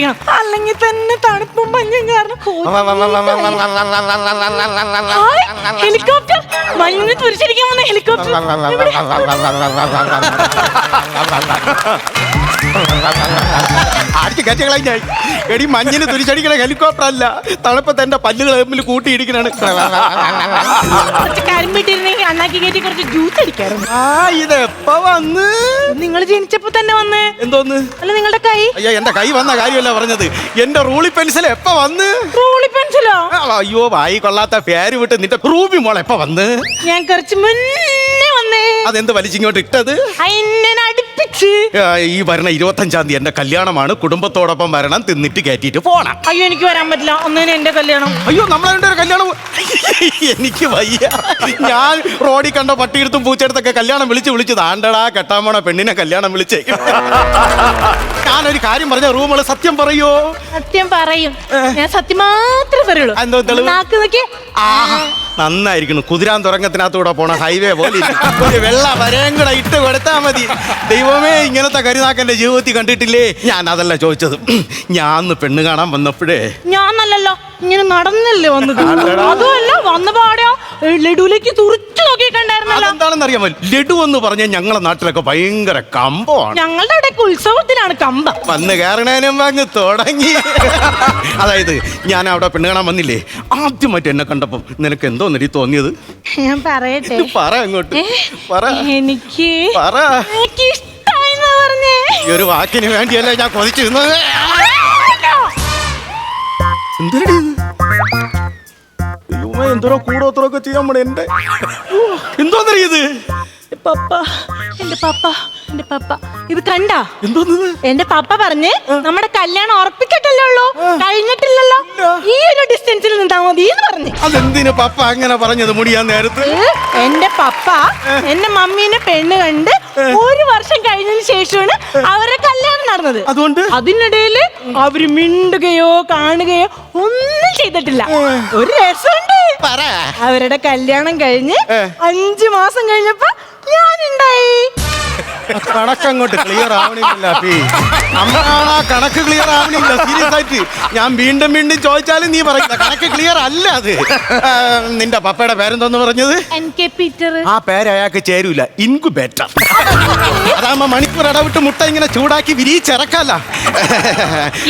പിടിക്കണം അല്ലെങ്കിൽ തന്നെ തണുപ്പും മഞ്ഞും കാരണം ഹായ്, ഹെലികോപ്റ്റർ മഞ്ഞിന് തുരിച്ചിരിക്കാൻ വന്ന ഹെലികോപ്റ്റർ ഇവിടെ. ആർക്ക് കറ്റകളായി ഞാൻ. എടി മഞ്ഞിന് തുരിച്ചടിക്കണ ഹെലികോപ്റ്റർ അല്ല. തണുപ്പത്ത് എന്റെ പല്ലുകൾ തമ്മിൽ കൂട്ടിയിടിക്കണാണ്. കുറച്ച് കരിമ്പിട്ടിരുന്നെങ്കിൽ അണ്ണാക്കി കയറ്റി കുറച്ച് ജ്യൂസ് അടിക്കാറുണ്ട് ആ വന്ന്? നിങ്ങൾ ജനിച്ചപ്പോ തന്നെ വന്ന്. എന്തോന്ന്? അല്ല നിങ്ങളുടെ കൈ? അയ്യോ എന്റെ കൈ വന്ന കാര്യമല്ല പറഞ്ഞത്. എന്റെ റൂളി പെൻസിൽ എപ്പ വന്ന്? റൂളി പെൻസിലോ? അയ്യോ വായി കൊള്ളാത്ത പേര് വിട്ട് നിന്റെ റൂബി മോൾ എപ്പ വന്ന്? ഞാൻ കുറച്ച് മുന്നേ വന്നേ. അതെന്ത് വലിച്ചിങ്ങോട്ട് ഇട്ടത്? ഈ വരണ ഇരുപത്തഞ്ചാം തീയതി എന്റെ കല്യാണമാണ്. കുടുംബത്തോടൊപ്പം വരണം തിന്നിട്ട് കയറ്റിട്ട് പോണം. അയ്യോ എനിക്ക് വരാൻ പറ്റില്ല. ഒന്നിനും എന്റെ കല്യാണം. അയ്യോ നമ്മളെ കല്യാണം എനിക്ക് വയ്യ. ഞാൻ റോഡിൽ കണ്ട പട്ടിയെടുത്തും പൂച്ചെടുത്തൊക്കെ കല്യാണം വിളിച്ച് വിളിച്ച് താണ്ടടാ കെട്ടാൻ പോണ പെണ്ണിനെ കല്യാണം വിളിച്ചേ. ഞാനൊരു കാര്യം പറഞ്ഞ റൂമുകൾ സത്യം പറയോ? സത്യം പറയും. ഞാൻ സത്യം മാത്രമേ പറയുള്ളൂ? നാക്ക് നോക്കി ആഹാ, നന്നായിരിക്കുന്നു. കുതിരാൻ തുറങ്കത്തിനകത്തൂടെ പോണ ഹൈവേ പോലെ. ഒരു വെള്ള വരയും കൂടെ ഇട്ട് കൊടുത്താൽ മതി. ദൈവമേ ഇങ്ങനത്തെ കരുനാക്കന്റെ ജീവിതത്തിൽ കണ്ടിട്ടില്ലേ? ഞാൻ അതല്ല ചോദിച്ചത്. ഞാൻ പെണ്ണ് കാണാൻ വന്നപ്പോഴേ ഞാൻ നല്ലല്ലോ ഇങ്ങനെ നടന്നല്ലേ വന്നത്. അതുമല്ല വന്ന ലഡുവിലേക്ക് തുറച്ചു നോക്കിയിട്ടുണ്ടായിരുന്നല്ലോ. അതെന്താണെന്ന് അറിയാമോ ലഡു എന്ന് പറഞ്ഞ ഞങ്ങളെ നാട്ടിലൊക്കെ ഭയങ്കര കമ്പമാണ്. ഞങ്ങളുടെ ഇടയ്ക്ക് ഉത്സവത്തിലാണ് കമ്പം. വന്ന് കയറണേനും അങ്ങ് തുടങ്ങി. അതായത് ഞാൻ അവിടെ പെണ്ണ് കാണാൻ വന്നില്ലേ? ആദ്യമായിട്ട് എന്നെ കണ്ടപ്പം നിനക്ക് എന്തോ നെടി തോന്നിയത്? ഞാൻ പറയട്ടെ. പറ അങ്ങോട്ട്. പറ. എനിക്ക് പറ. എനിക്ക് ഇഷ്ടായിന്നാ പറഞ്ഞേ. ഈ ഒരു വാക്കിന് വേണ്ടിയല്ലേ ഞാൻ കൊതിച്ചിരുന്നത്? എന്തരടി എന്തോരോ കൂടോത്രമൊക്കെ ചെയ്യാൻ പോണേ. എന്റെ എന്തോന്നറിയ ഇത് പപ്പ എന്റെ പപ്പ എന്റെ പപ്പ. ഇത് കണ്ടാ? എന്തോന്നത്? എന്റെ പപ്പ പറഞ്ഞ് നമ്മുടെ കല്യാണം ഉറപ്പിച്ചിട്ടല്ലേ ഉള്ളൂ? കഴിഞ്ഞിട്ടില്ലല്ലോ? ഈ ഒരു ഡിസ്റ്റൻസിൽ നിന്നാ മതി എന്ന് പറഞ്ഞു. അതെന്തിനു പപ്പ അങ്ങനെ പറഞ്ഞത് മുടിയാൻ നേരത്ത്? എന്റെ പപ്പ എന്റെ മമ്മീനെ പെണ്ണ് കണ്ട് ഒരു വർഷം കഴിഞ്ഞതിന് ശേഷമാണ് അവരെ കല്യാണം നടന്നത്. അതുകൊണ്ട്? അതിനിടയിൽ അവർ മിണ്ടുകയോ കാണുകയോ ഒന്നും ചെയ്തിട്ടില്ല. ഒരു രസമുണ്ട്. പറ. അവരുടെ കല്യാണം കഴിഞ്ഞ്. അഞ്ചു മാസം കഴിഞ്ഞപ്പോ ഞാനുണ്ടായി. കണക്കങ്ങോട്ട് ക്ലിയർ ആവണില്ല പി. നമ്മളാണ് ആ കണക്ക് ക്ലിയർ ആവണില്ല. സീരിയസ് ആയിട്ട് ഞാൻ വീണ്ടും വീണ്ടും ചോദിച്ചാലും നീ പറയില്ല. കണക്ക് ക്ലിയർ അല്ല അത്. ആ, നിന്റെ പപ്പയുടെ പേരെന്തോന്ന് പറഞ്ഞത്? N K Peter. ആ പേര് അയാൾക്ക് ചേരൂല. ഇൻകു ബെറ്റർ അതാകുമ്പോ മണിക്കൂർ ഇടവിട്ട് മുട്ട ഇങ്ങനെ ചൂടാക്കി വിരിയിച്ചിറക്കല്ല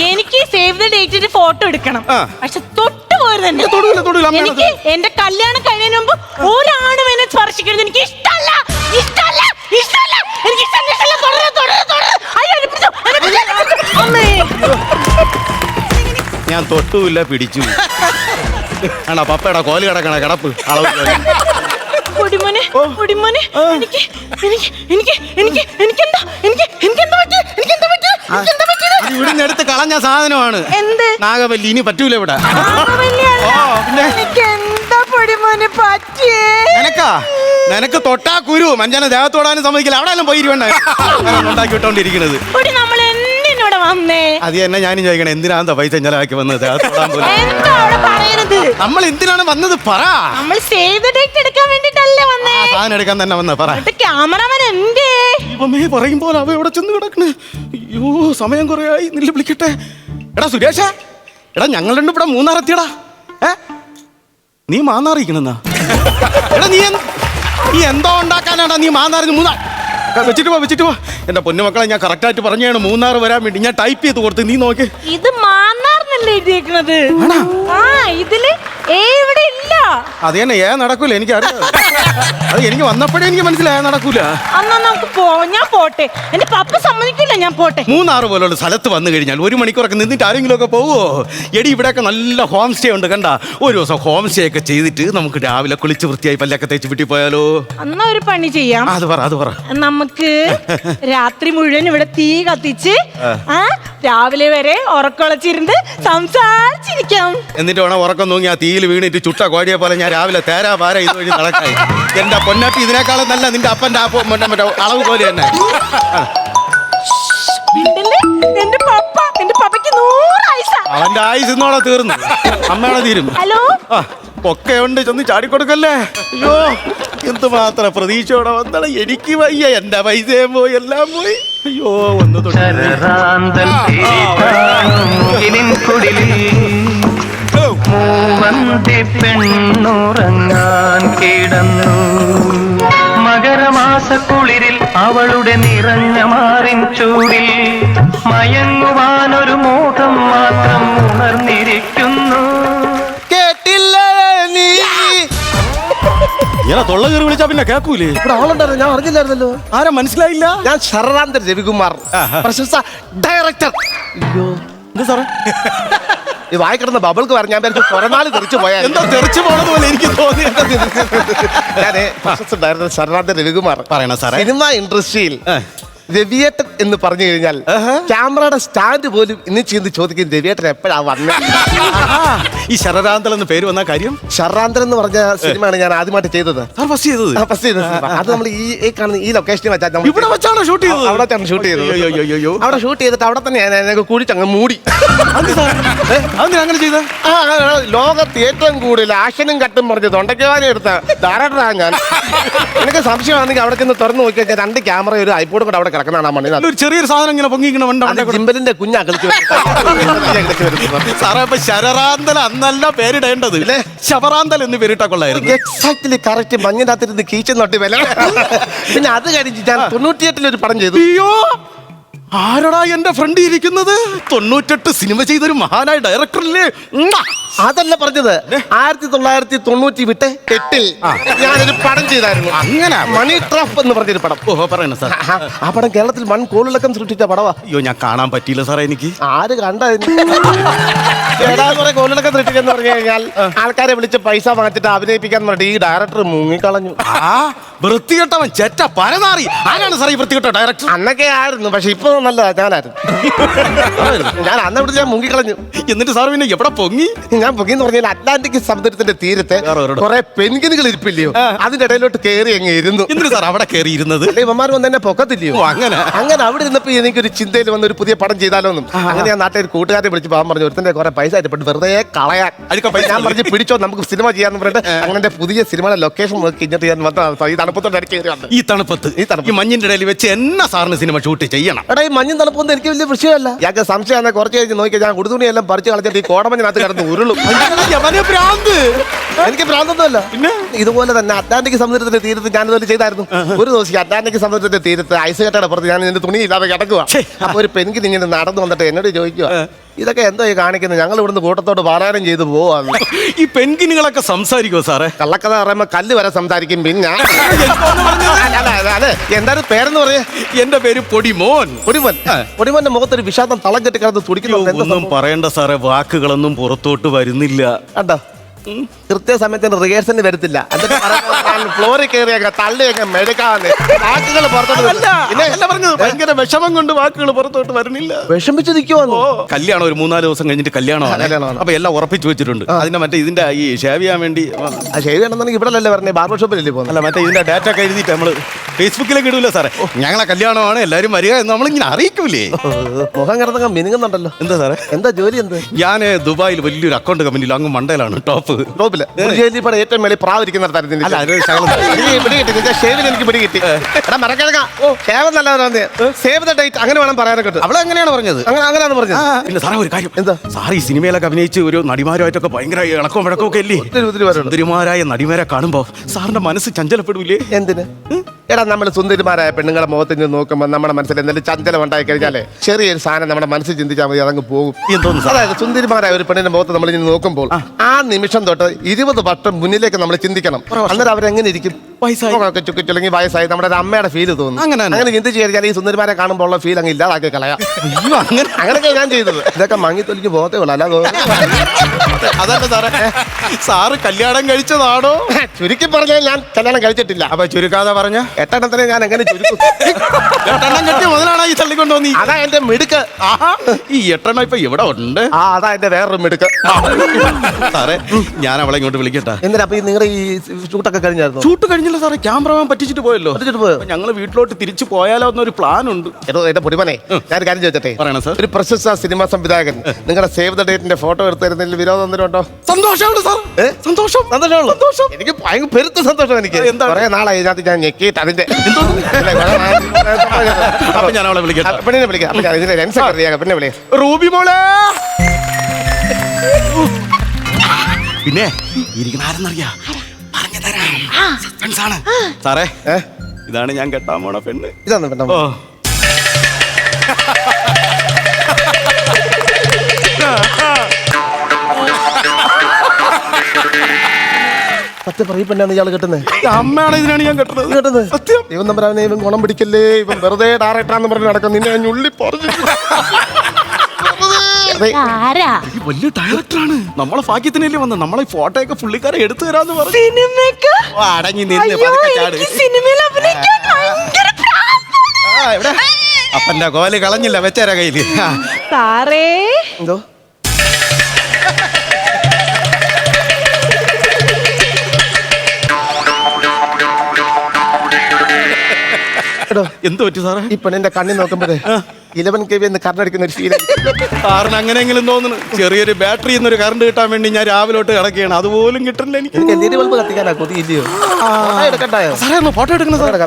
എനിക്ക് സേവ് ദ ഡേറ്റിന്റെ ഫോട്ടോ എടുക്കണം. ആ. പക്ഷെ തൊട്ട് പോരുത് എന്നെ. തൊടൂല, തൊടൂല, അമ്മേനെ എനിക്ക് എന്റെ കല്യാണം കഴിയുന്നതിന് മുമ്പ് ഒരാണും എന്നെ സ്പർശിക്കരുത്. എനിക്ക് ഇഷ്ടമല്ല ഇഷ്ടമല്ല ഇഷ്ടമല്ല എനിക്ക് ഇഷ്ടമല്ല ഇഷ്ടമല്ല തുടരുത് തുടരുത് തുടരുത് അയ്യോ എന്നെ പിടിച്ചോ, എന്നെ പിടിച്ചോ, എന്നെ പിടിച്ചോ. അമ്മേ. ഞാൻ തൊട്ടുമില്ല പിടിച്ചു. ആണോ പപ്പയുടെ കോൽ കിടക്കണ കിടപ്പ്. എനിക്ക് എനിക്ക് പൊടിമോനെ എനിക്ക് എനിക്ക് എനിക്ക് എനിക്ക് എനിക്കെന്താ എനിക്ക് എനിക്കെന്താ പറ്റി? എനിക്കെന്താ പറ്റി? എനിക്കെന്താ പറ്റിയത് അത് ഇവിടുന്ന് എടുത്ത് കളഞ്ഞ സാധനമാണ്. എന്ത്? നാഗവല്ലി ഇനി പറ്റൂല ഇവിടെ. ഓ, പിന്നെ? എനിക്ക് എന്താ പൊടിമോനെ പറ്റിയേ? നിനക്കാ? നിനക്ക് തൊട്ടാ കുരു. മഞ്ഞനെ ദേഹത്തോടാനും സമ്മതിക്കില്ല. അവിടെ എല്ലാം പോയി ഇരുവണ്ണ ഉണ്ടാക്കി വിട്ടോണ്ടിരിക്കുന്നത് പൊടി എന്തിനൂടെ വന്നേ. അത് തന്നെ ഞാനും ചോദിക്കണം എന്തിനാ പൈസ ചെലവാക്കി വന്നത്? പോലും നമ്മൾ എന്തിനാണ് വന്നത്? പറ. നമ്മൾ സേവ് ദ ഡേറ്റ് എടുക്കാൻ വേണ്ടിട്ടല്ലേ വന്നേ. സാധനം എടുക്കാൻ തന്നെ വന്ന പറ. ക്യാമറമാൻ എന്തേ? ദൈവമേ പറയുമ്പോൾ അവ എവിടെ ചെന്ന് കിടക്കണേ? അയ്യോ സമയം കുറേ ആയി നില്ല വിളിക്കട്ടെ. എടാ സുരേഷ. എടാ ഞങ്ങൾ രണ്ടും ഇവിടെ മൂന്നാറെത്തിയടാ. ഏ? നീ മാന്നാറിയിക്കണെന്നാ എടാ നീ നീ എന്തോ ഉണ്ടാക്കാനാടാ നീ മാന്നാറിന് മൂന്നാർ വെച്ചിട്ട് പോ വെച്ചിട്ട് പോ. എന്റെ പൊന്നുമക്കളെ ഞാൻ കറക്റ്റ് ആയിട്ട് പറഞ്ഞാണ് മൂന്നാർ വരാൻ വേണ്ടി ഞാൻ ടൈപ്പ് ചെയ്ത് കൊടുത്ത്. നീ നോക്ക്. ഇത് മാന്നാർന്നല്ലേ എഴുതിയേക്കണത്? ആ ഇതിൽ ഏ ഇവിടെ ഇല്ല. അത് തന്നെ ഏ നടക്കൂല എനിക്കറിയാം. അത് എനിക്ക് വന്നപ്പോഴേ എനിക്ക് മനസ്സിലായ നടക്കൂല. നമുക്ക് പോ ഞാൻ പോട്ടെ. എന്റെ പപ്പ സമ്മതിക്കില്ല ഞാൻ പോട്ടെ. മൂന്നാറ് പോലുള്ള സ്ഥലത്ത് വന്നു കഴിഞ്ഞാൽ ഒരു മണിക്കൂറൊക്കെ നിന്നിട്ട് ആരെങ്കിലും ഒക്കെ പോവോ? എടി ഇവിടെയൊക്കെ നല്ല ഹോം സ്റ്റേ ഉണ്ട് കണ്ട? ഒരു ദിവസം ഹോം സ്റ്റേ ഒക്കെ ചെയ്തിട്ട് നമുക്ക് രാവിലെ കുളിച്ച് വൃത്തിയായി പല്ലൊക്കെ തേച്ച് വീട്ടിൽ പോയാലോ? എന്നാ ഒരു പണി ചെയ്യാം. അത് പറ അത് പറ. നമുക്ക് രാത്രി മുഴുവൻ ഇവിടെ തീ കത്തിച്ച് ആ. രാവിലെ വരെ ഉറക്കൊളച്ചിരുന്ന് സംസാരിച്ചിരിക്കാം. എന്നിട്ട് വേണം ഉറക്കം തൂങ്ങി ആ തീയിൽ വീണിട്ട് ചുട്ട കോഴിയെ പോലെ ഞാൻ രാവിലെ തേരാ പാര ഇത് വഴി നടക്കായി എന്റെ പൊന്നാട്ടി ഇതിനേക്കാളും നല്ല നിന്റെ അപ്പന്റെ ആ മറ്റേ മറ്റേ അളവ് പോലെ തന്നെ? എന്റെ പപ്പ എന്റെ പപ്പയ്ക്ക് നൂറ് ആയിസ. അവന്റെ ആയുസ് ഇന്നോടെ തീർന്നു. അമ്മയുടെ തീരും. ഹലോ? ആ ഒക്കെ ഉണ്ട് ചെന്ന് ചാടിക്കൊടുക്കല്ലേ? അയ്യോ എന്തുമാത്രം പ്രതീക്ഷയോടെ വന്നട. എനിക്ക് വയ്യ എന്റെ പൈസയും പോയി എല്ലാം പോയി. അയ്യോ ഒന്ന് തൊട്ട്. ശരറാന്തൽ മുകിലിൻ കുടിലിൽ മൂവന്തി പെണ്ണുറങ്ങാൻ കിടന്നു. മകരമാസക്കുളിരിൽ അവളുടെ നിറഞ്ഞ മാറിൻ ചൂടിൽ മയങ്ങുവാനൊരു മോഹം മാത്രം ഉണർന്നിരിക്കുന്നു. കേട്ടില്ല നീ. ഇങ്ങനെ തൊള്ള കയറി വിളിച്ചാ പിന്നെ കേക്കൂലേ? ഇവിടെ ആളുണ്ടായിരുന്നു ഞാൻ അറിഞ്ഞില്ലായിരുന്നല്ലോ. ആരാ മനസ്സിലായില്ല? ഞാൻ ശരറാന്തൻ രവികുമാർ. പ്രശസ്ത ഡയറക്ടർ. അയ്യോ എന്താ സാറേ? ഈ വായിക്കിടന്ന ബബിൾക്ക് പറഞ്ഞു ഞാൻ വിചാരിച്ചു കൊറനാൾ തെറിച്ചു പോയാൽ എന്താ തെറിച്ചു പോണത് പോലെ എനിക്ക് തോന്നി. ഞാനേ പ്രശസ്ത ഡയറക്ടർ ശരറാന്തൻ രവികുമാർ. പറയണ സാറേ? സിനിമ ഇൻഡസ്ട്രിയിൽ. രവിയേട്ടൻ എന്ന് പറഞ്ഞു കഴിഞ്ഞാൽ ക്യാമറയുടെ സ്റ്റാൻഡ് പോലും ഇന്ന് ചെയ്ത് ചോദിക്കും രവിയേട്ടൻ എപ്പോഴാ വന്നത് ഈ ശരരാന്തൽ എന്ന് പേര് വന്ന കാര്യം? ശരറാന്തൻ എന്ന് പറഞ്ഞ സിനിമയാണ് ഞാൻ ആദ്യമായിട്ട് ചെയ്തത്. സാർ ഫസ്റ്റ് ചെയ്തത്? ആ, first ചെയ്ത. അത് നമ്മൾ ഈ ഈ കാണുന്ന ഈ ലൊക്കേഷനിൽ വെച്ചാൽ നമ്മൾ ഇവിടെ വെച്ചാണോ ഷൂട്ട് ചെയ്തത്? അവിടെ വെച്ചാണ് ഷൂട്ട് ചെയ്തത്. അയ്യോ, അയ്യോ, അയ്യോ. അവിടെ ഷൂട്ട് ചെയ്തിട്ട് അവിടെ തന്നെ ഞാൻ ഞങ്ങൾക്ക് കുഴിച്ചങ്ങ് മൂടി. അത് സാർ അതെന്തിനാ അങ്ങനെ ചെയ്ത? ആ, ആ, ആ, ലോകത്ത് ഏറ്റവും കൂടുതൽ ആക്ഷനും കട്ടും പറഞ്ഞ് തൊണ്ടയ്ക്കുവാനും എടുത്ത ധാരാളാ ഞാൻ. എനിക്ക് സംശയമാണെങ്കിൽ അവിടെ ചെന്ന് തുറന്നു നോക്കി വെച്ചാൽ രണ്ട് ക്യാമറ ഒരു ഐപോഡ് കൂടെ അവിടെ കിടക്കുന്നതാണ് മണി മണ്ണിനകത്ത്. ഒരു ചെറിയൊരു സാധനം ഇങ്ങനെ പൊങ്ങിക്കണ വണ്ട അത് ജിമ്പലിന്റെ കുഞ്ഞാ കളിച്ചു സാറേ ഇപ്പൊ ശരറാന്തൽ അന്നല്ല പേരിടേണ്ടത്. ശവറാന്തൽ എന്ന് പേരിട്ടാ കൊള്ളായിരുന്നു. എക്സാക്ട്ലി കറക്റ്റ് മഞ്ഞിനകത്തിരുന്ന് കീച്ചൻ നൊട്ടി വില. പിന്നെ അത് കഴിഞ്ഞ് ഞാൻ തൊണ്ണൂറ്റിയെട്ടിൽ ഒരു പടം ചെയ്തു. അയ്യോ ആരടാ എന്റെ ഫ്രണ്ട് ഇരിക്കുന്നത്? തൊണ്ണൂറ്റെട്ട് സിനിമ ചെയ്തൊരു മഹാനായ ഡയറക്ടറില്ലേ ഉമ്മ. അതല്ല പറഞ്ഞത്. ആയിരത്തി തൊള്ളായിരത്തി തൊണ്ണൂറ്റി വിട്ട് എട്ടിൽ ഞാനൊരു പടം ചെയ്തായിരുന്നു. അങ്ങനെ? മണി ട്രഫ് എന്ന് പറഞ്ഞൊരു പടം. ഓഹോ പറയണ സാർ. ആ, പടം കേരളത്തിൽ വൺ കോളിളക്കം സൃഷ്ടിച്ച പടവാ. അയ്യോ ഞാൻ കാണാൻ പറ്റിയില്ല സാറേ എനിക്ക്. ആര് കണ്ട കുറെ കോളിളക്കം സൃഷ്ടിക്കുന്ന പറഞ്ഞു കഴിഞ്ഞാൽ ആൾക്കാരെ വിളിച്ച് പൈസ വാങ്ങിച്ചിട്ട് അഭിനയിപ്പിക്കാൻ പറഞ്ഞിട്ട് ഈ ഡയറക്ടർ മുങ്ങിക്കളഞ്ഞു. ആ വൃത്തികെട്ടവൻ ചെറ്റ പരനാറി. ആരാണ് സാർ ഈ വൃത്തികെട്ട ഡയറക്ടർ? അന്നൊക്കെ ആയിരുന്നു പക്ഷെ ഇപ്പൊ നല്ല ഞാനായിരുന്നു. ഞാൻ അന്ന് ഇവിടെ ഞാൻ മുങ്ങിക്കളഞ്ഞു. എന്നിട്ട് സാർ പിന്നെ എവിടെ പൊങ്ങി? ഞാൻ പൊങ്ങിന്ന് പറഞ്ഞാൽ അറ്റ്ലാന്റിക് സമുദ്രത്തിന്റെ തീരത്തെ വേറെ ഒരിടം. കുറെ പെൻഗിനുകൾ ഇരിപ്പില്ലയോ? അതിന്റെ ഇടയിലോട്ട് കയറി അങ്ങ് ഇരുന്നു. സാർ അവിടെ കയറി ഇരുന്നത്? അല്ലെ ഇവന്മാർ വന്ന് എന്നെ പൊക്കത്തില്ലയോ? ഓ അങ്ങനെ. അങ്ങനെ അവിടെ ഇരുന്നപ്പോ എനിക്കൊരു ചിന്തയിൽ വന്ന ഒരു പുതിയ പടം ചെയ്താലോ എന്നും അങ്ങനെ ഞാൻ നാട്ടിൽ ഒരു കൂട്ടുകാരെ വിളിച്ച് പോകാൻ പറഞ്ഞു ഒരുത്തന്റെ കുറെ പൈസ ആയിട്ട് വെറുതെ കളയാൻ. അഴുക്ക പൈസ. ഞാൻ പറഞ്ഞു പിടിച്ചോ നമുക്ക് സിനിമ ചെയ്യാന്ന് പറഞ്ഞിട്ട് അങ്ങനെ എന്റെ പുതിയ സിനിമയുടെ ലൊക്കേഷൻ നോക്കി ഇങ്ങോട്ട് ഞാൻ വന്ന ഈ തണുപ്പത്തോടെ ഇടയ്ക്ക് കയറി വന്നു ഈ തണുപ്പത്ത് ഈ തണുപ്പ്. ഈ മഞ്ഞിന്റെ ഇടയിൽ വെച്ച് എന്നാ സാറിന് സിനിമ ഷൂട്ട് ചെയ്യണം? എടാ ഈ മഞ്ഞും തണുപ്പൊന്നും എനിക്ക് വലിയ വിഷയമല്ല. ഞങ്ങൾക്ക് സംശയമാണ് കുറച്ച് കഴിഞ്ഞ് നോക്കി ഞാൻ ഉടുതുണിയെല്ലാം പറിച്ചു കളഞ്ഞിട്ട് ഈ കോടമഞ്ഞിനകത്ത് കിടന്ന് ഭ്രാന്ത്. എനിക്ക് ഭ്രാന്തൊന്നുമല്ല. പിന്നെ? ഇതുപോലെ തന്നെ അറ്റ്ലാന്റിക് സമുദ്രത്തിന്റെ തീരത്ത് ഞാൻ ഇതുപോലെ ചെയ്തായിരുന്നു. ഒരു ദിവസം അറ്റാന്റിക് അറ്റ്ലാന്റിക് സമുദ്രത്തിന്റെ തീരത്ത് ഐസ് കെട്ടയുടെ പുറത്ത് ഞാൻ എന്റെ തുണി ഇല്ലാതെ കിടക്കുക. അപ്പൊ ഒരു പെൺകിന് ഇങ്ങനെ നടന്നു വന്നിട്ട് എന്നോട് ചോദിക്കുക ഇതൊക്കെ എന്തോ ഈ കാണിക്കുന്നത്? ഞങ്ങൾ ഇവിടുന്ന് കൂട്ടത്തോട് പാരായണം ചെയ്തു പോവാന്ന്. ഈ പെൺകിനികളൊക്കെ സംസാരിക്കുമോ സാറേ? കള്ളക്കഥ പറയുമ്പോ കല്ല് വരെ സംസാരിക്കും പിന്നെ? അല്ല, അല്ല, അല്ല, എന്താണ് പേരെന്ന് പറയാ? എന്റെ പേര് പൊടിമോൻ. പൊടിമോൻ. പൊടിമോന്റെ മുഖത്തൊരു വിഷാദം തളം കെട്ടി കിടന്ന് തുടിക്കുന്നു എന്താ ഒന്നും പറയണ്ട സാറേ വാക്കുകളൊന്നും പുറത്തോട്ട് വരുന്നില്ല. കണ്ടോ? കൃത്യസമയത്തിന് റിഹേഴ്സലിന് വരത്തില്ല. ഫ്ലോറിൽ കയറിയൊക്കെ തള്ളിയൊക്കെ മെടുക്കാന്ന് വാക്കുകൾ പുറത്തോട്ട് പറഞ്ഞത്. ഭയങ്കര വിഷമം കൊണ്ട് വാക്കുകൾ പുറത്തോട്ട് വരുന്നില്ല. വിഷമിച്ച് നിൽക്കുവാന്നോ കല്യാണം ഒരു മൂന്നാൽ ദിവസം കഴിഞ്ഞിട്ട് കല്യാണമാണ്. അപ്പൊ എല്ലാം ഉറപ്പിച്ചു വെച്ചിട്ടുണ്ട്. അതിന്റെ മറ്റേ ഇതിന്റെ ഈ ഷേവ് ചെയ്യാൻ വേണ്ടി ഷേവ് ചെയ്യണമെന്നുണ്ടെങ്കിൽ ഇവിടെ അല്ലേ പറഞ്ഞേ. ബാർബർ ഷോപ്പിലല്ലേ പോകുന്നത്? അല്ല മറ്റേ ഇതിന്റെ ഡാറ്റ ഒക്കെ എഴുതിയിട്ട് നമ്മൾ ഫേസ്ബുക്കിലേക്ക് ഇടൂല സാറേ. ഞങ്ങളെ കല്യാണമാണ് എല്ലാവരും വരിക എന്ന് നമ്മളിങ്ങനെ അറിയിക്കൂലേ? മുഖം കിടന്നങ്ങ് മിനുങ്ങുന്നുണ്ടല്ലോ. എന്താ സാറേ? എന്താ ജോലി എന്ത്? ഞാൻ ദുബായിൽ വലിയൊരു അക്കൗണ്ട് കമ്പനിയിൽ അങ്ങ് മണ്ടയിലാണ് ടോപ്പ് ടോപ്പിൽ. ഏറ്റവും മേളിൽ കിട്ടി ഷേവിൽ എനിക്ക് പിടി കിട്ടി. എടാ മറക്കിഴങ്ങ ഓ ഷേവ് സേവ് ദ ഡേറ്റ് അങ്ങനെ വേണം പറയാനൊക്കെ അവളെ എങ്ങനെയാണ് പറഞ്ഞത്. അങ്ങനെ അങ്ങനെയാണ് പറഞ്ഞത്. പിന്നെ സാറേ ഒരു കാര്യം. എന്താ? സാർ ഈ സിനിമയിലൊക്കെ അഭിനയിച്ച് ഒരു നടിമാരുമായിട്ടൊക്കെ ഭയങ്കര ഇളക്കവും വിളക്കവും ഒക്കെ അല്ലേ സുന്ദരിമാരായ നടിമാരെ കാണുമ്പോ സാറിന്റെ മനസ്സ് ചഞ്ചലപ്പെടൂലേ? എന്തിന്? എടാ നമ്മൾ സുന്ദരിമാരായ പെണ്ണുങ്ങളെ മുഖത്ത് നിന്ന് നോക്കുമ്പോൾ നമ്മുടെ മനസ്സിൽ എന്തെങ്കിലും ചഞ്ചലം ഉണ്ടായി കഴിഞ്ഞാലേ ചെറിയൊരു സാധനം നമ്മുടെ മനസ്സിൽ ചിന്തിച്ചാൽ മതി അതങ്ങ് പോകും. അതായത് സുന്ദരിമാരായ ഒരു പെണ്ണിന്റെ മുഖത്ത് നമ്മൾ ഇനി നോക്കുമ്പോൾ ആ. നിമിഷം തൊട്ട് ഇരുപത് വർഷം മുന്നിലേക്ക് നമ്മൾ ചിന്തിക്കണം. അന്നേരം അവരെങ്ങനെ ഇരിക്കും? വയസ്സായി. ചുക്കി വയസ്സായി. നമ്മുടെ ഒരു അമ്മയുടെ ഫീൽ തോന്നുന്നു. അങ്ങനെ തന്നെ. അങ്ങനെ ചിന്തിച്ച് കഴിഞ്ഞാൽ ഈ സുന്ദരിമാരെ കാണുമ്പോൾ ഉള്ള ഫീൽ അങ്ങ് ഇല്ലാതാക്കി കളയാം. അയ്യോ അങ്ങനെ അങ്ങനെയൊക്കെ ഞാൻ ചെയ്തത്. ഇതൊക്കെ മങ്ങി തൊലിക്ക് പോകത്തേ ഉള്ളൂ. അല്ലാതെ അതല്ല സാറേ സാറ് കല്യാണം കഴിച്ചതാണോ? ചുരുക്കി പറഞ്ഞാൽ ഞാൻ കല്യാണം കഴിച്ചിട്ടില്ല. അപ്പൊ ചുരുക്കാതെ പറഞ്ഞ? എട്ടെണ്ണത്തിനെ ഞാൻ എങ്ങനെ ചുരുക്കും. എട്ടെണ്ണം കെട്ടി മുതലാണ് ഈ തള്ളിക്കൊണ്ടുവന്നീ അതാ എന്റെ മിടുക്ക്. ആഹാ ഈ എട്ടെണ്ണം ഇപ്പൊ ഇവിടെ ഉണ്ട്. ആ അതാ എന്റെ വേറൊരു മിടുക്ക്. സാറേ ഞാൻ അവളെ ഇങ്ങോട്ട് വിളിക്കട്ടെ. എന്തിനാ? അപ്പൊ ഈ നിങ്ങളുടെ ഈ ഷൂട്ടൊക്കെ കഴിഞ്ഞായിരുന്നു? ഷൂട്ട് കഴിഞ്ഞ പറഞ്ഞില്ല സാറേ ക്യാമറമാൻ പറ്റിച്ചിട്ട് പോയല്ലോ. പറ്റിച്ചിട്ട് പോയോ? ഞങ്ങൾ വീട്ടിലോട്ട് തിരിച്ചു പോയാലോ എന്നൊരു പ്ലാൻ ഉണ്ട് എടോ എന്റെ പൊടിമനെ ഞാൻ കാര്യം ചോദിച്ചട്ടെ? പറയണം സാർ. ഒരു പ്രശസ്ത സിനിമാ സംവിധായകൻ നിങ്ങളുടെ സേവ് ദ ഡേറ്റിന്റെ ഫോട്ടോ എടുത്തു വിനോദം വിരോധം എന്തെങ്കിലും ഉണ്ടോ സന്തോഷമുണ്ട് സാർ. സന്തോഷം. സന്തോഷമുള്ളൂ? സന്തോഷം. എനിക്ക് ഭയങ്കര പെരുത്ത സന്തോഷം എനിക്ക്? കുറെ നാളായി ഇതിനകത്ത് ഞാൻ ഞെക്കിയിട്ട് അതിന്റെ ഇല്ല, കുറെ നാൾ- അപ്പൊ ഞാൻ അവളെ വിളിക്കട്ടെ. ആ, പെണ്ണിനെ വിളിക്കാം. അപ്പൊ ഞാൻ ഇതിന്റെ ലെൻസ് വിളിക്കാം റൂബി മോളെ. പിന്നെ ഇരിക്കണ ആരെന്നറിയാ പറഞ്ഞു തരാം. സസ്പെൻസ് ആണ്. സാറേ ഇതാണ് ഞാൻ കെട്ടാൻ പോണ പെണ്ണ് ഇതാണ് പെണ്ണ ഓ. സത്യം പറയും പെണ്ണാണ് ഇയാൾ കിട്ടുന്നത്. അമ്മയാണ് ഇതിനാണ് ഞാൻ കെട്ടുന്നത്. കേട്ടത് സത്യം. ഇവൻ നമ്പരാവിനെ ഇവൻ ഗുണം പിടിക്കല്ലേ? ഇവൻ വെറുതെ ഡയറക്ടറാന്ന് പറഞ്ഞ് നടക്കും നിന്നെ ഞാൻ ഉള്ളി പറഞ്ഞു. അതെ, ആരാ ഈ വലിയ ഡയറക്ടറാണ് നമ്മളെ ഭാഗ്യത്തിനല്ലേ വന്നത്? നമ്മളെ ഫോട്ടോ ഒക്കെ പുള്ളിക്കാരെ എടുത്തു തരാന്ന് പറഞ്ഞു. സിനിമയ്ക്ക്? ഓ, അടങ്ങി നിന്ന് അയ്യോ പതുക്കെ ചാട്. എനിക്ക് സിനിമയിൽ അഭിനയിക്കാൻ ഭയങ്കര പ്രാന്താണ്. ആ, എവിടെ? അപ്പന്റെ കോൽ കളഞ്ഞില്ല വെച്ചേരാ കയ്യിൽ. ആ. സാറേ. എന്തോ? എടോ. എന്ത് പറ്റി സാറേ? ഈ എന്റെ കണ്ണി നോക്കുമ്പോഴേ ഇലവൻ കെ വി എന്ന് കണ്ണടിക്കുന്ന ഒരു ഫീൽ സാറിന് അങ്ങനെയെങ്കിലും തോന്നുന്നു. ചെറിയൊരു ബാറ്ററി എന്നൊരു കറണ്ട് കിട്ടാൻ വേണ്ടി ഞാൻ രാവിലോട്ട് കിടക്കുകയാണ്. അതുപോലും കിട്ടില്ല എനിക്ക്. എൽ ബൾബ് കത്തിക്കാനാ കൊതിയില്ലയോ എടുക്കണ്ടായോ? സാറേ ഒന്ന് ഫോട്ടോ എടുക്കണം സാറേ.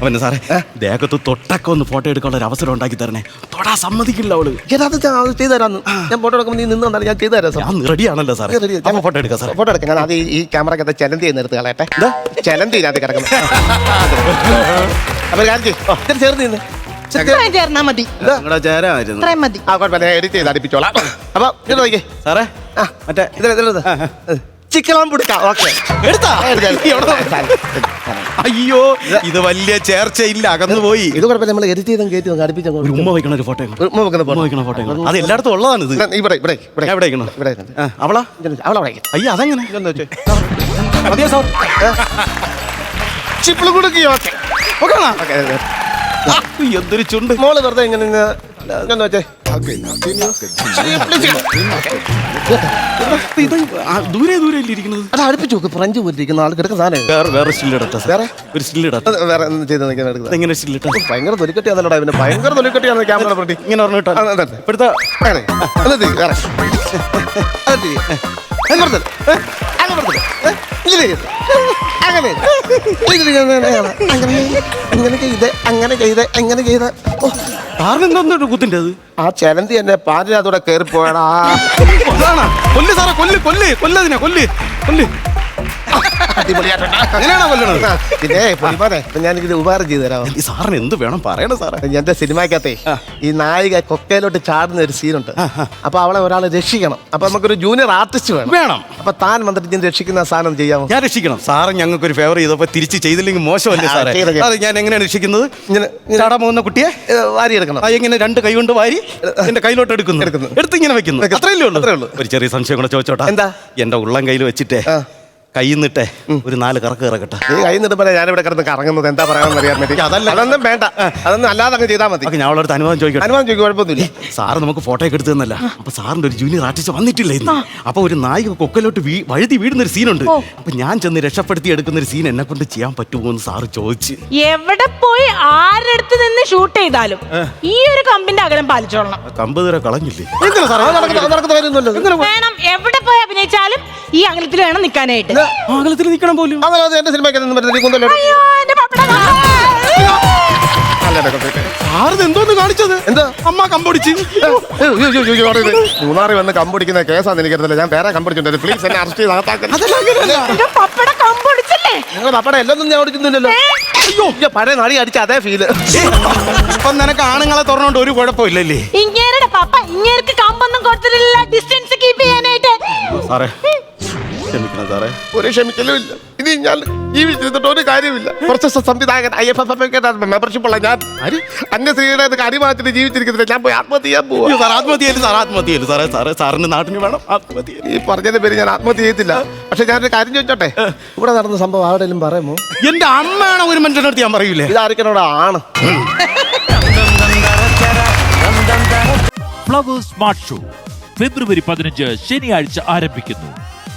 അവന് സാറേ ദേഹത്ത് തൊട്ടൊക്കെ ഒന്ന് ഫോട്ടോ എടുക്കാനുള്ള ഒരു അവസരം ഉണ്ടാക്കി തരണേ. തൊടാ സമ്മതിക്കില്ല അവൾ. അത് ചെയ്തു തരാന്ന് ഞാൻ ഫോട്ടോ എടുക്കുമ്പോൾ നീ നിന്ന് ഞാൻ ചെയ്തു തരാം ഞാൻ റെഡിയാണല്ലോ സാറേ. ready. അപ്പൊ ഫോട്ടോ എടുക്കാം സാറേ. ഫോട്ടോ എടുക്കാം. ഞാൻ അത് ഈ ക്യാമറക്കകത്ത് ചലന്തി എന്ന് എടുത്ത് കളയട്ടെ. ചലന്തി ഇതിനകത്ത് കിടക്കുന്നത്. അപ്പൊ ഒരു കാര്യം ചെയ്യ്. ഇത്തിരി ചേർന്ന് നിന്ന്. ഇത്രയും ചേർന്നാ മതി. നിങ്ങളുടെ ചേരായിരുന്നു ഇത്രയും മതി. ആ കുഴപ്പമില്ല. എഡിറ്റ് ചെയ്ത് അടുപ്പിച്ചോളാം. അപ്പൊ ഇത് നോക്കിയേ സാറേ? ആ മറ്റേ ഇതിൽ ഇതിൽ ചിക്കലാൻ പിടിക്കാം. ഓക്കെ. എടുത്താ? അയ്യോ ഇത്. വലിയ ചേർച്ചയില്ല അകന്നു പോയി. ഇത് കുഴപ്പമില്ല. നമ്മൾ എഡിറ്റ് ചെയ്തും കയറ്റി നമുക്ക് അടുപ്പിച്ച് ഒരു ഉമ്മ വയ്ക്കണ ഒരു ഫോട്ടോ ഉമ്മ വെക്കുന്ന ഫോട്ടോ. വയ്ക്കണ ഫോട്ടോ അത് എല്ലായിടത്തും ഉള്ളതാണ് ഇത്. ഇവിടെ ഇവിടെ ഇവിടെ. എവിടെ വയ്ക്കണം? ഇവിടെ അവളാ? അവളവിടെ അയ്യോ അതെങ്ങനെ? Sir ചിപ്പിൾ okay? ഓക്കെ ആ, എന്തൊരു ചുണ്ട്. മോൾ വെറുതെ ഇങ്ങനെ നിന്ന് ഇങ്ങനെ വെച്ചേ. ഇത്? ആ, ദൂരെ ദൂരെ ഇരിക്കുന്നത്? അത് അടുപ്പിച്ച് നോക്ക് ഫ്രഞ്ച് പോയിരിക്കുന്ന ആൾ കിടക്കുന്ന സാധനം വേറെ വേറെ സ്റ്റില്ലിടട്ടെ സാർ. വേറെ? ഒരു സ്റ്റില്ലിടട്ടെ അത് വേറെ ഒന്നും ചെയ്ത് നിൽക്കാൻ എടുക്കുന്നത് എങ്ങനെ സ്റ്റില്ലിട്ട ഭയങ്കര തൊലിക്കെട്ടിയാണല്ലോടാ ഇവന്. ഭയങ്കര തൊലിക്കെട്ടിയാണ് ക്യാമറ പ്രതി. ഇങ്ങനെ. ഇവിടുത്തെ അങ്ങനെ. അങ്ങനെ. അങ്ങനെ ചെയ്ത് അങ്ങനെ ചെയ്ത് അങ്ങനെ ചെയ്ത് ഓ, കുത്തിന്റെ അത്? ആ ചലന്തി എന്നെ പാതിരാത്തൂടെ കയറി പോയടാ അതാണ്. കൊല്ല് സാറേ കൊല്ല് കൊല്ല് കൊല്ലതിനെ കൊല്ല് കൊല്ല്. അടിപൊളിയായിട്ടുണ്ട്. അങ്ങനെയാണോ കൊല്ലണത്? ഞാനിത് ഉപകാരം ചെയ്തു തരാമോ? ഈ സാറിന് എന്ത് വേണം? പറയണം സാറേ. എന്റെ സിനിമക്കകത്തെ ഈ നായിക കൊക്കയിലോട്ട് ചാടുന്ന ഒരു സീനുണ്ട്. അപ്പൊ അവളെ ഒരാൾ രക്ഷിക്കണം. അപ്പൊ നമുക്കൊരു ജൂനിയർ ആർട്ടിസ്റ്റ് വേണം. വേണം. അപ്പൊ താൻ വന്നിട്ട് ഞാൻ രക്ഷിക്കുന്ന സാധനം ചെയ്യാമോ? ഞാൻ രക്ഷിക്കണം. സാറ് ഞങ്ങൾക്ക് ഒരു ഫേവർ ചെയ്തപ്പോ തിരിച്ച് ചെയ്തില്ലെങ്കിൽ മോശമല്ലേ സാറേ. അത് ഞാൻ എങ്ങനെയാണ് രക്ഷിക്കുന്നത്? ചാടാൻ പോകുന്ന കുട്ടിയെ? വാരി എടുക്കണം. എങ്ങനെ ഇങ്ങനെ രണ്ട് കൈ കൊണ്ട് വാരി എന്റെ കയ്യിലോട്ട് എടുക്കുന്നു. എടുത്ത് ഇങ്ങനെ വെക്കുന്നു. അത്രയല്ലേ ഉള്ളൂ. ഒരു ചെറിയ സംശയം കൂടെ ചോദിച്ചോട്ടാ. എന്താ? എന്റെ ഉള്ളം കയ്യിൽ വെച്ചിട്ടേ. കയ്യിൽ നിന്നിട്ടേ ഒരു നാല് കറക്ക് ഇറക്കട്ടെ നീ കൈന്നിട്ട് പറയാം ഞാനിവിടെ കിടന്ന് കറങ്ങുന്നത് എന്താ പറയാൻ അറിയാൻ പറ്റി അതല്ല. അതൊന്നും വേണ്ട. അതൊന്നും അല്ലാതെ അങ്ങ് ചെയ്താൽ മതി. ഞാൻ അവളടുത്ത് അനുവാദം ചോദിക്കും അനുഭവം ചോദിക്കും കുഴപ്പമൊന്നുമില്ല. സാറ് നമുക്ക് ഫോട്ടോ ഒക്കെ എടുത്തു തന്നല്ല. അപ്പൊ സാറിന്റെ ഒരു ജൂനിയർ ആർട്ടിസ്റ്റ് വന്നിട്ടില്ല ഇന്ന്. അപ്പൊ ഒരു നായിക കൊക്കലോട്ട് വീ വഴുതി വീടുന്ന ഒരു സീനുണ്ട് അപ്പൊ ഞാൻ ചെന്ന് രക്ഷപ്പെടുത്തി എടുക്കുന്ന ഒരു സീൻ എന്നെ കൊണ്ട് ചെയ്യാൻ പറ്റുമോ എന്ന് സാറ് ചോദിച്ചു. എവിടെ പോയി ആരടുത്ത് നിന്ന് ഷൂട്ട് ചെയ്താലും ഈ ഒരു കമ്പിന്റെ അകലം പാലിച്ചോളണം. കമ്പ് തീരെ കളഞ്ഞില്ലേ? വേണം എവിടെ പോയി അഭിനയിച്ചാലും ഈ അകലത്തിൽ വേണം നിൽക്കാനായിട്ട്. ആകലത്തിൽ നിൽക്കണം പോലും. അങ്ങനെ അത് എന്റെ സിനിമയ്ക്ക്. എന്തോന്ന് കാണിച്ചത്? എന്താ? അമ്മ കമ്പൊടിച്ച്. മൂന്നാറിൽ വന്ന് കമ്പടിക്കുന്ന കേസാന്ന് എനിക്കറിയില്ല ഞാൻ വേറെ കമ്പടിച്ചിട്ടുണ്ട്. പ്ലീസ് എന്നെ അറസ്റ്റ് ചെയ്ത് അകത്താക്കരുത്. എന്റെ പപ്പട കമ്പൊടിച്ചല്ലേ? നിങ്ങളുടെ പപ്പടം എല്ലാം ഞാൻ ഓടിക്കുന്നില്ലല്ലോ. അയ്യോ പഴയ നടി അടിച്ച അതേ ഫീൽ അപ്പൊ നിനക്ക് ആണുങ്ങളെ തുറന്നോണ്ട് ഒരു കുഴപ്പമില്ലല്ലേ? ഇങ്ങേരുടെ പപ്പ ഇങ്ങേർക്ക് കമ്പൊന്നും കൊടുത്തിട്ടില്ല. ഡിസ്റ്റൻസ് കീപ്പ് ചെയ്യാനായിട്ട്. സാറേ ക്ഷമിക്കണം സാറേ. ഒരു ക്ഷമിക്കലും ഇല്ല. ഇനി ഞാൻ ജീവിച്ചിരുന്നിട്ട് ഒരു കാര്യമില്ല പ്രശസ്ത സംവിധായകൻ ഐ എഫ് എഫ് മെമ്പർഷിപ്പ് ഉള്ള ഞാൻ അന്യ സ്ത്രീയുടെ അടിമാറ്റിട്ട് ജീവിച്ചിരിക്കുന്നില്ല. ഞാൻ പോയി ആത്മഹത്യ ചെയ്യാൻ അയ്യോ, സാർ ആത്മഹത്യ ചെയ്യൽ സാർ ആത്മഹത്യ ചെയ്യൽ സാറേ സാറേ സാറിന്റെ നാട്ടിന് വേണം ആത്മഹത്യ ഈ പറഞ്ഞതിന്റെ പേര് ഞാൻ ആത്മഹത്യ ചെയ്യത്തില്ല. പക്ഷെ ഞാനൊരു കാര്യം ചോദിച്ചോട്ടെ? ഇവിടെ നടന്ന സംഭവം ആരുടെയും പറയുമോ? എന്റെ അമ്മയാണ് ഒരു മനുഷ്യന്റെ അടുത്ത് ഞാൻ പറയൂലേ? ഇതായിരിക്കണോട് ആണ്. ഫ്ലവേഴ്സ് സ്മാർട്ട് ഷോ ഫെബ്രുവരി പതിനഞ്ച് ശനിയാഴ്ച ആരംഭിക്കുന്നു.